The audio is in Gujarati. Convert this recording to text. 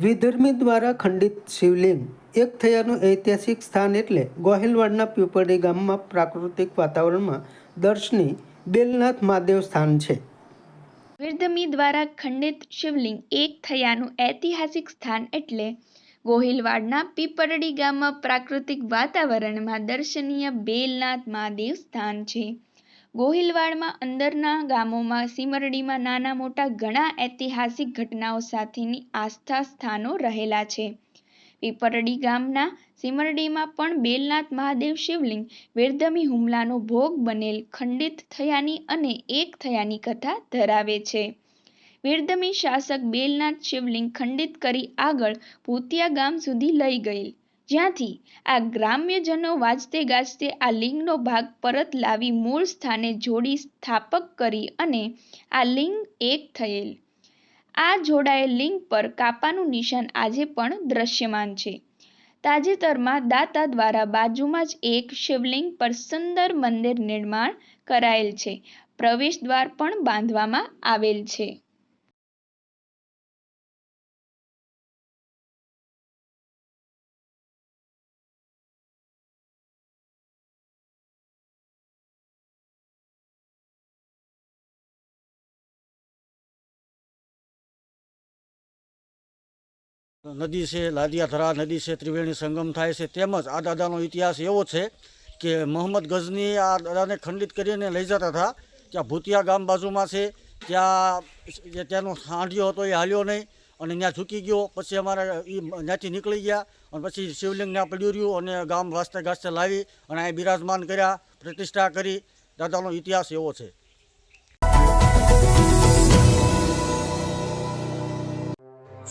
દ્વિધર્મી દ્વારા ખંડિત શિવલિંગ એક થયાનું ઐતિહાસિક સ્થાન એટલે ગોહિલવાડના પીપળી ગામમાં પ્રાકૃતિક વાતાવરણમાં દર્શની બેલનાથ મહાદેવ સ્થાન છે. વીરધમી દ્વારા ખંડિત શિવલિંગ એક થયાનું ઐતિહાસિક સ્થાન એટલે ગોહિલવાડના પીપરડી ગામમાં પ્રાકૃતિક વાતાવરણમાં દર્શનીય બેલનાથ મહાદેવ સ્થાન છે. ગોહિલવાડમાં અંદરના ગામોમાં સિમરડીમાં નાના મોટા ઘણા ઐતિહાસિક ઘટનાઓ સાથેની આસ્થા સ્થાનો રહેલા છે. પીપરડી ગામના સિમરડીમાં પણ બેલનાથ મહાદેવ શિવલિંગ, વેરધમી હુમલાનો ભોગ બનેલ ખંડિત થયાની અને એક થયાની કથા ધરાવે છે. વેરધમી શાસક બેલનાથ શિવલિંગ ખંડિત કરી આગળ ભૂતિયા ગામ સુધી લઈ ગયેલ. જ્યાંથી આ ગ્રામ્યજનો વાજતે ગાજતે આ લિંગનો ભાગ પરત લાવી મૂળ સ્થાને જોડી સ્થાપક કરી અને આ લિંગ એક થયેલ. આ જોડાયેલ લિંગ પર કાપાનું નિશાન આજે પણ દ્રશ્યમાન છે. તાજેતરમાં દાતા દ્વારા બાજુમાં જ એક શિવલિંગ પર સુંદર મંદિર નિર્માણ કરાયેલ છે. પ્રવેશ દ્વાર પણ બાંધવામાં આવેલ છે. નદી છે, લાદિયાધરા નદી છે, ત્રિવેણી સંગમ થાય છે, તેમજ આ દાદાનો ઇતિહાસ એવો છે કે મોહમ્મદ ગઝની આ દાદાને ખંડિત કરીને લઈ જતા હતા. ત્યાં ભૂતિયા ગામ બાજુમાં છે. ત્યાં ત્યાંનો હાંડિયો હતો એ હાલ્યો નહીં અને ત્યાં ઝૂકી ગયો. પછી અમારે એ ત્યાંથી નીકળી ગયા અને પછી શિવલિંગ ત્યાં પડ્યું રહ્યું અને ગામ વાસ્તે ગાસ્તે લાવી અને અહીં બિરાજમાન કર્યા, પ્રતિષ્ઠા કરી. દાદાનો ઇતિહાસ એવો છે.